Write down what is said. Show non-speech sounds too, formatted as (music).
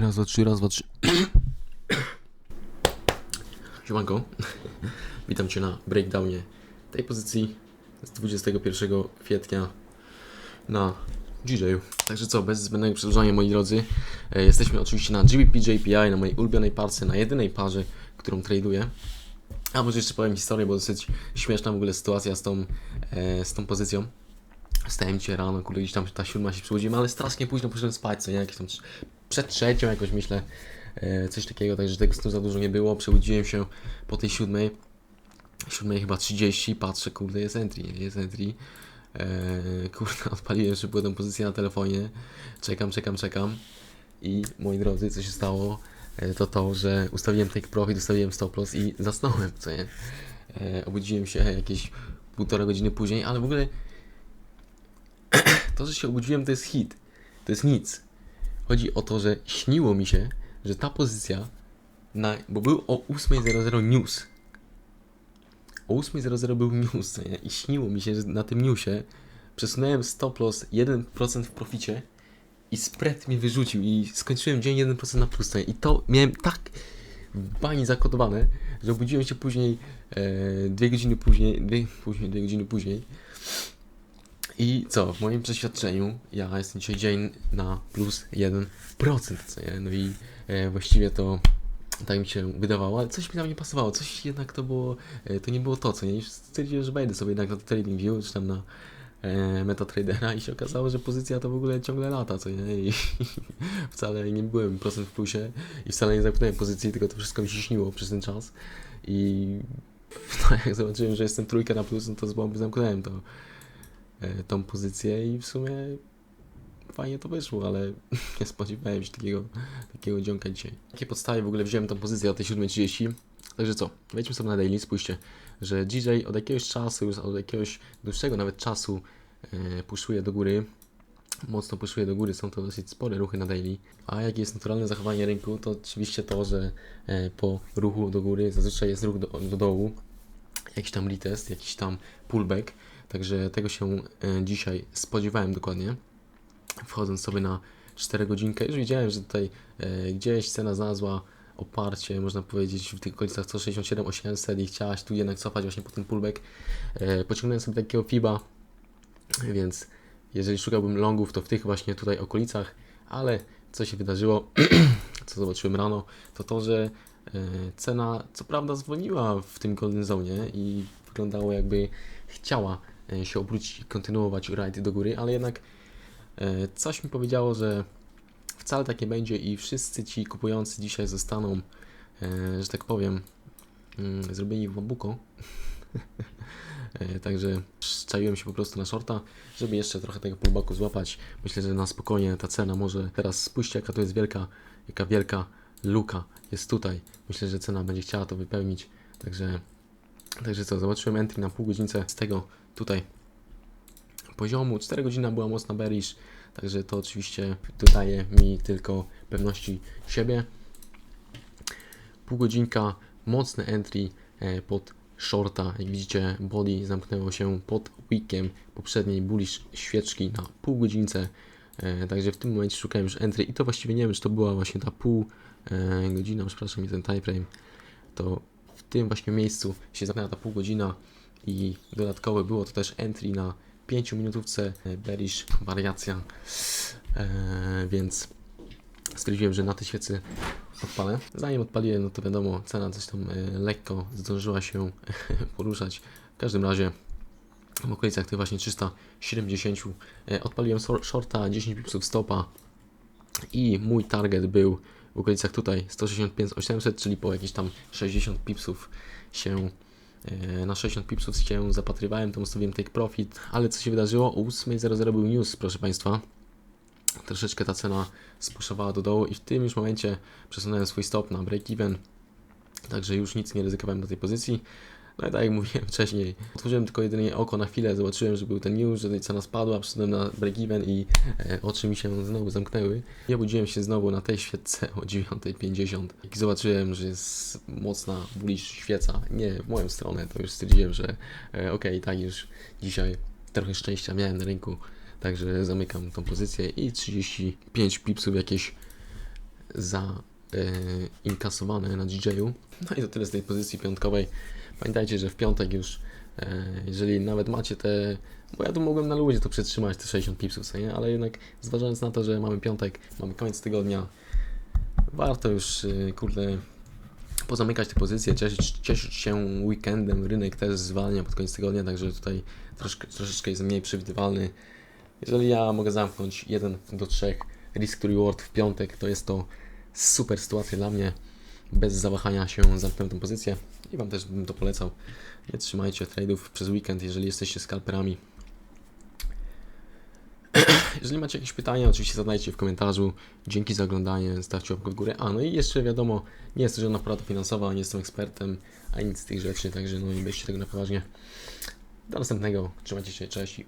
Raz, dwa, trzy, raz, dwa, trzy. (coughs) Siemanko. (laughs) Witam Cię na breakdownie tej pozycji z 21 kwietnia na DJ. Także co, bez zbędnego przedłużania moi drodzy, e, jesteśmy oczywiście na GBP na mojej ulubionej parce, na jedynej parze, którą traduję. A może jeszcze powiem historię, bo dosyć śmieszna w ogóle sytuacja z tą, e, z tą pozycją. Wstałem dzisiaj rano, kurde, gdzieś tam ta siódma się przebudziłem, ale strasznie późno poszedłem spać, co nie, jakieś tam przed trzecią jakoś myślę, e, coś takiego, także tego snu za dużo nie było, przebudziłem się po tej siódmej, siódmej chyba 30, patrzę, kurde, jest entry, nie? jest entry, e, kurde, (laughs) odpaliłem szybko tę pozycję na telefonie, czekam, czekam, czekam. I moi drodzy, co się stało, e, to to, że ustawiłem take profit, ustawiłem stop loss i zasnąłem, co nie, e, obudziłem się jakieś półtora godziny później, ale w ogóle to, że się obudziłem, to jest hit. To jest nic. Chodzi o to, że śniło mi się, że ta pozycja, na, bo był o 8.00 news. O 8.00 był news? I śniło mi się, że na tym newsie przesunąłem stop loss 1% w proficie i spread mnie wyrzucił i skończyłem dzień 1% na plus. I to miałem tak w bani zakodowane, że obudziłem się później, e, dwie godziny później, dwie, później, dwie godziny później i co, w moim przeświadczeniu ja jestem dzisiaj dzień na plus 1%, co nie? No i e, właściwie to tak mi się wydawało, ale coś mi tam nie pasowało, coś jednak to było, e, to nie było to, co nie? I stwierdziłem, że wejdę sobie jednak na TradingView, czy tam na e, MetaTradera i się okazało, że pozycja to w ogóle ciągle lata, co nie? I (laughs) wcale nie byłem procent w plusie i wcale nie zamknąłem pozycji, tylko to wszystko mi się śniło przez ten czas i (laughs) no, jak zobaczyłem, że jestem trójka na plus, no to z bomby zamknąłem to tą pozycję i w sumie fajnie to wyszło, ale (laughs) nie spodziewałem się takiego, takiego dzionka dzisiaj. Jakie podstawie w ogóle wziąłem tą pozycję o tej 7.30? Także co, wejdźmy sobie na daily, spójrzcie, że DJ od jakiegoś czasu, już od jakiegoś dłuższego nawet czasu e, puszuje do góry, mocno puszuje do góry, są to dosyć spore ruchy na daily. A jakie jest naturalne zachowanie rynku, to oczywiście to, że e, po ruchu do góry zazwyczaj jest ruch do, do dołu, jakiś tam retest, jakiś tam pullback, także tego się e, dzisiaj spodziewałem dokładnie. Wchodząc sobie na 4 godzinkę, już widziałem, że tutaj e, gdzieś cena znalazła oparcie, można powiedzieć, w tych okolicach 167 800 i chciałaś tu jednak cofać właśnie po ten pullback. E, pociągnąłem sobie takiego FIBA, więc jeżeli szukałbym longów, to w tych właśnie tutaj okolicach, ale co się wydarzyło, (clears throat) co zobaczyłem rano, to to, że cena co prawda zwolniła w tym Golden Zone i wyglądało jakby chciała się obrócić i kontynuować ride do góry, ale jednak e, coś mi powiedziało, że wcale tak nie będzie i wszyscy ci kupujący dzisiaj zostaną, e, że tak powiem, mm, zrobieni w łabuko. (laughs) E, Także czaiłem się po prostu na shorta, żeby jeszcze trochę tego pullbacku złapać. Myślę, że na spokojnie ta cena może teraz spójrzcie jaka to jest wielka, jaka wielka luka jest tutaj. Myślę, że cena będzie chciała to wypełnić. Także, także co, zobaczyłem entry na pół godzince z tego tutaj poziomu. 4 godzina była mocna bearish, także to oczywiście dodaje mi tylko pewności siebie. Pół godzinka, mocne entry e, pod shorta. Jak widzicie, body zamknęło się pod wickiem poprzedniej bullish świeczki na pół godzince. E, także w tym momencie szukałem już entry i to właściwie nie wiem, czy to była właśnie ta pół e, godzina, przepraszam, mi ten time frame. To w tym właśnie miejscu się zamknęła ta pół godzina i dodatkowe było to też entry na 5 minutówce e, bearish wariacja, e, więc stwierdziłem, że na tej świecy odpalę. Zanim odpaliłem, no to wiadomo, cena coś tam e, lekko zdążyła się (laughs) poruszać. W każdym razie w okolicach tych właśnie 370 e, odpaliłem shorta, 10 pipsów stopa i mój target był w okolicach tutaj 165 800, czyli po jakieś tam 60 pipsów się na 60 pipsów się zapatrywałem, tam ustawiłem take profit, ale co się wydarzyło? O 8.00 był news, proszę Państwa. Troszeczkę ta cena spuszowała do dołu i w tym już momencie przesunąłem swój stop na break-even, także już nic nie ryzykowałem do tej pozycji. No i tak jak mówiłem wcześniej, otworzyłem tylko jedynie oko na chwilę, zobaczyłem, że był ten news, że cena spadła, przyszedłem na break-even i e, oczy mi się znowu zamknęły. I obudziłem się znowu na tej świece o 9.50 i zobaczyłem, że jest mocna bullish świeca, nie w moją stronę, to już stwierdziłem, że e, okej, tak już dzisiaj trochę szczęścia miałem na rynku, także zamykam tą pozycję i 35 pipsów jakieś za inkasowane na DJ-u. No i to tyle z tej pozycji piątkowej. Pamiętajcie, że w piątek już, e, jeżeli nawet macie te, bo ja tu mogłem na luzie to przetrzymać te 60 pipsów, nie? ale jednak zważając na to, że mamy piątek, mamy koniec tygodnia, warto już, e, kurde, pozamykać te pozycje, cieszyć, cieszyć się weekendem, rynek też zwalnia pod koniec tygodnia, także tutaj troszkę, troszeczkę jest mniej przewidywalny. Jeżeli ja mogę zamknąć 1 do 3 risk to reward w piątek, to jest to super sytuacja dla mnie. Bez zawahania się zamknę tę pozycję i Wam też bym to polecał. Nie trzymajcie trade'ów przez weekend, jeżeli jesteście skalperami. (clears throat) Jeżeli macie jakieś pytania, oczywiście zadajcie w komentarzu. Dzięki za oglądanie, stawcie łapkę w górę. A, no i jeszcze wiadomo, nie jest to żadna porada finansowa, nie jestem ekspertem, ani nic z tych rzeczy, także no nie bierzcie tego na poważnie. Do następnego, trzymajcie się, cześć. i